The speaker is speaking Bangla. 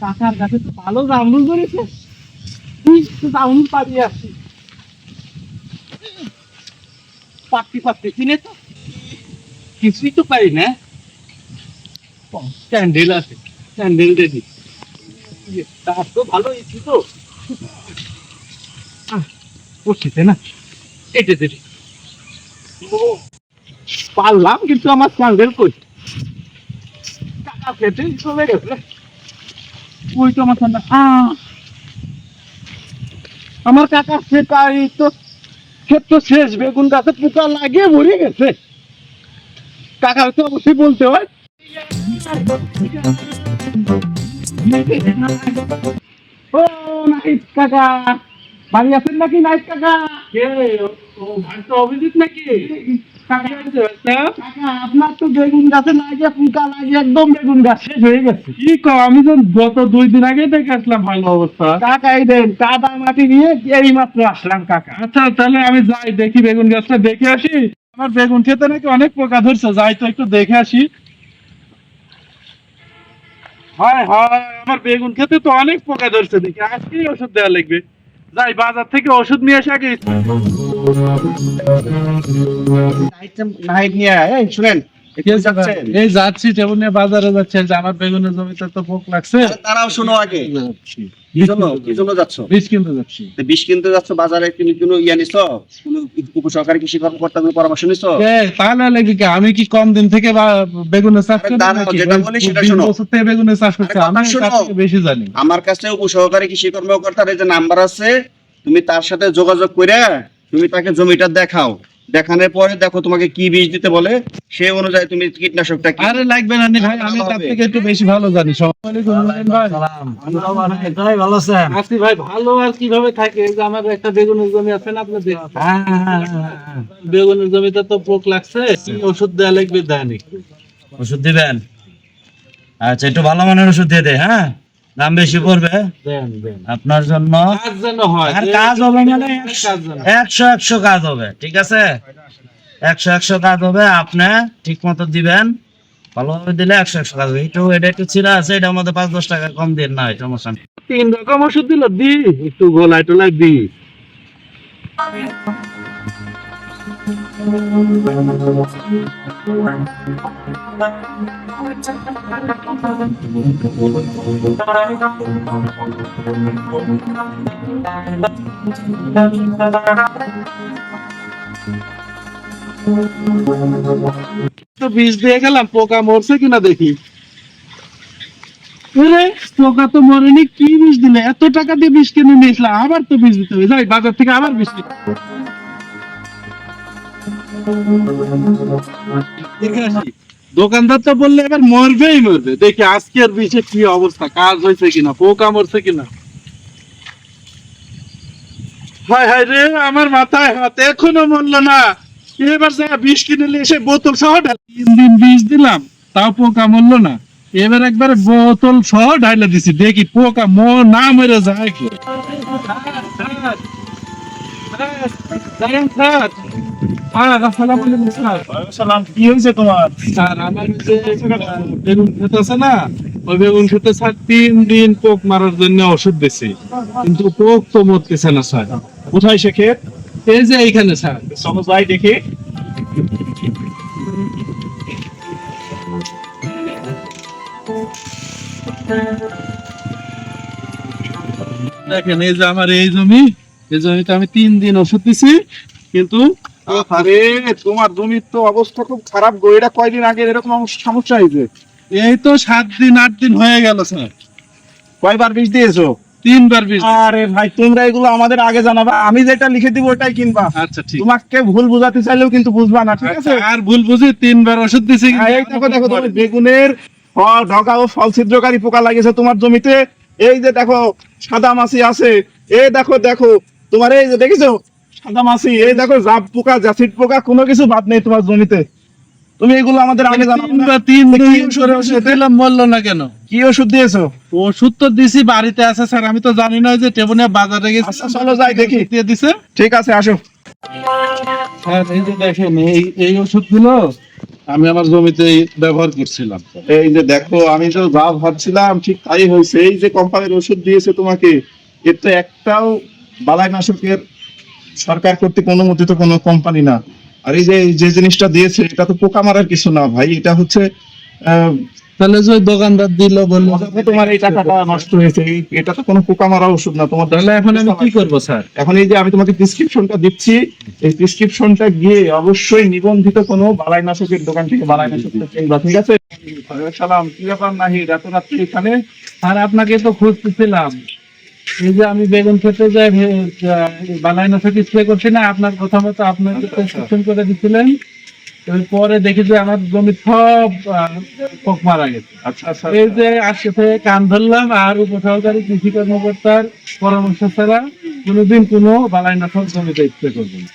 কাকার কাছে তো ভালো জামরুল ধরেছে। জামরুল পাড়িয়ে আসি পাত্তি পাত্তি কিনে তো। কিছুই তো পাই না। ক্যান্ডেল আছে। ক্যান্ডেল রেডি তার তো ভালো ইচ্ছি তো। পড়ছিতে না? এটা দেরি ও পারলাম, কিন্তু আমার ক্যান্ডেল কই? টাকা ওই তো আমার আহ! আমার কাকা সেটাই তো ক্ষেত্র শেষ বেগুন গাছে পোকা লাগিয়ে মরে গেছে। কাকা তো অবশ্যই বলতে হয়। ও নাইট কাকা। বাড়ি আছেন নাকি নাইট কাকা? কে? ও অভিজিৎ নাকি? আপনার তো বেগুন গাছে লাগিয়ে পোকা লাগিয়ে একদম বেগুন গাছ। শেষ হয়ে গেছে। কি আমি তো গত দুই দিন আগে দেখে আসলাম ভালো অবস্থা। কাকা এই দেন কাদা মাটি নিয়ে এই মাত্র আসলাম কাকা। আচ্ছা তাহলে আমি যাই দেখি বেগুন গাছটা দেখে আসি। আমার বেগুন খেতে নাকি অনেক পোকা ধরছে যাই তো একটু দেখে আসি। হয় হয় আমার বেগুন খেতে তো অনেক পোকা ধরছে দেখি আজকেই ওষুধ দেওয়া লাগবে। যাই বাজার থেকে ওষুধ নিয়ে এসে আগে শুনেন। এই যাচ্ছি টেবুল নিয়ে বাজারে যাচ্ছে। আমার বেগুনের জমিতে তো পোক লাগছে। তারাও শোনো আগে। যাচ্ছি। কি জন্য? কি জন্য যাচ্ছ? বীজ কিনতে যাচ্ছি। তো কিনতে যাচ্ছ বাজারে কোনো কোনো ইয়া নিছ? কোনো উপসহকারী কৃষি কর্মকর্তা কোনো পরামর্শ নিছ? তাহলে লাগবে কি? আমি কি কম দিন থেকে বেগুনের চাষ করি যেটা বলি সেটা শোনো। বছর থেকে বেগুনের চাষ করছি। আমি। বেশি জানি। আমার কাছে উপসহকারী কৃষি কর্মকর্তার এই যে নাম্বার আছে তুমি তার সাথে যোগাযোগ করে তুমি তাকে জমিটা দেখাও। দেখানোর পরে দেখো তোমাকে কি বীজ দিতে বলে সেই অনুযায়ী তুমি কীটনাশকটা কি আরে লাগবে না নি ভাই আমি তার থেকে একটু বেশি ভালো জানি। ভাই। ভালো আছেন? আছি ভাই ভালো আর কীভাবে থাকে? এই যে আমার একটা বেগুনের জমি আছে না আপনার দেখছেন? বেগুনের জমিতে তো পোক লাগছে কি ওষুধ দেয়া লাগবে দেয়নি ওষুধ দিবেন? আচ্ছা একটু ভালো মানের ওষুধ দিয়ে দে হ্যাঁ? দাম বেশি পড়বে? আপনার জন্য? আর কাজ হবে মানে একশো একশো কাজ হবে ঠিক আছে? একশো একশো কাজ হবে আপনি ঠিক মতো দিবেন। ভালোভাবে দিলে একশো একশো কাজ হবে। একটু এটা একটু ছিঁড়া আছে এটার মধ্যে পাঁচ দশ টাকা কম দিন না এটা সমস্যা তিন রকম ওষুধ দিল দি একটু গোলায় টোলায় দি। তো বীজ দিয়ে গেলাম পোকা মরছে কিনা দেখি আরে পোকা তো মরেনি কি বীজ দিলে এত টাকা দিয়ে বীজ কিনে নিয়েছিলাম আবার তো বীজ দিতে হবে যাই বাজার থেকে আবার বীজ নিতে হবে। দোকানদার তো বললে এবার মরবেই মরবে। দেখি আজকের বীজের কি অবস্থা, কাজ হয়েছে কিনা, পোকা মরছে কিনা? হায় হায় রে, আমার মাথায় হাত এখনও মরলো না। এবার বিষ কিনে এসে বোতল সহ তিন দিন বিষ দিলাম, তাও পোকা মরলো না। এবার একবার বোতল সহ ঢাইলে দিছি, দেখি পোকা মো না মরে যায় কি? দাঁড়ান স্যার। হ্যাঁ আসসালামু আলাইকুম স্যার। সালাম। কি হয়েছে তোমার? স্যার আমার যে বেগুন ক্ষেত আছে না? ওই বেগুন খেতে স্যার তিন দিন পোক মারার জন্য ওষুধ দিছি। কিন্তু পোক তো মরতেছে না স্যার। কোথায় সে ক্ষেত? এই যে এইখানে স্যার। চলো যাই দেখি। দেখেন এই যে আমার এই জমি। এই জমিতে আমি তিন দিন ওষুধ দিছি কিন্তু আরে তোমার জমির তো অবস্থা খুব খারাপ গো। এটা কয়দিন আগে এরকম সমস্যা হয়েছে? এই তো সাত দিন আট দিন হয়ে গেল স্যার। কয়বার বীজ দিয়েছ? তিনবার বিষ আরে ভাই তোমরা এগুলো আমাদের আগে জানাবা। আমি যেটা লিখে দিব ওটাই কিনবা। আচ্ছা ঠিক। তোমাকে ভুল বুঝাতে চাইলেও কিন্তু বুঝবা না ঠিক আছে? আর ভুল বুঝি তিনবার ওষুধ দিছি। হ্যাঁ, এই দেখো দেখো তোমার বেগুনের ফল ঢকা ও ফল ছিদ্রকারী পোকা লাগিয়েছে তোমার জমিতে। এই যে দেখো সাদা মাছি আছে। এই দেখো দেখো তোমার এই যে দেখেছ? সাদা মাছি এই দেখো জাপ পোকা জাসিড পোকা কোনো কিছু বাদ নেই তোমার জমিতে। তুমি এগুলো আমাদের আগে জানাব না। তিনবার তিন দিন ওষুধ করে দিলাম মরলো না কেন? কি ওষুধ দিয়েছ? ওষুধ তো দিছি বাড়িতে আছে স্যার আমি তো জানি না যে টেবনে বাজারে গেছি। আচ্ছা, চলো যাই দেখি। দিয়ে দিছে। ঠিক আছে আসো। স্যার এই যে দেখেন এই এই ওষুধগুলো আমি আমার জমিতে ব্যবহার করছিলাম। এই যে দেখো আমি তো যা ভাবছিলাম ঠিক তাই হয়েছে। এই যে কোম্পানির ওষুধ দিয়েছে তোমাকে এর তো একটাও বালাইনাশকের সরকার কর্তৃক অনুমোদিত কোনো কোম্পানি না। আর এই যে যে জিনিসটা দিয়েছে এটা তো পোকা মারার কিছু না ভাই এটা হচ্ছে তাহলে যে দোকানদার দিল বলল তোমার এই টাকাটা নষ্ট হয়েছে এটা তো কোনো পোকা মারা ওষুধ না তোমার তাহলে এখন আমি কি করব স্যার? এখন এই যে আমি তোমাকে প্রেসক্রিপশনটা দিচ্ছি এই প্রেসক্রিপশনটা গিয়ে অবশ্যই নিবন্ধিত কোনো বালাইনাশকের দোকান থেকে বালাইনাশক কিনবা ঠিক আছে? সালাম কি ব্যাপার নাহি এত রাত্রি এখানে? আর আপনাকে তো খুঁজতেছিলাম। এই যে আমি বেগুন খেতে যাই বালাই বালাইনাশক স্প্রে করছি না আপনার কথা মতো আপনাকে প্রেসক্রিপশন করে দিছিলেন। পরে দেখি যে আমার জমি সব পোক মারা গেছে। আচ্ছা আচ্ছা এই যে আজকে কান ধরলাম আর উপসহকারী কৃষি কর্মকর্তার পরামর্শ ছাড়া কোনোদিন কোনো বালাইনাশক জমিতে স্প্রে করব না।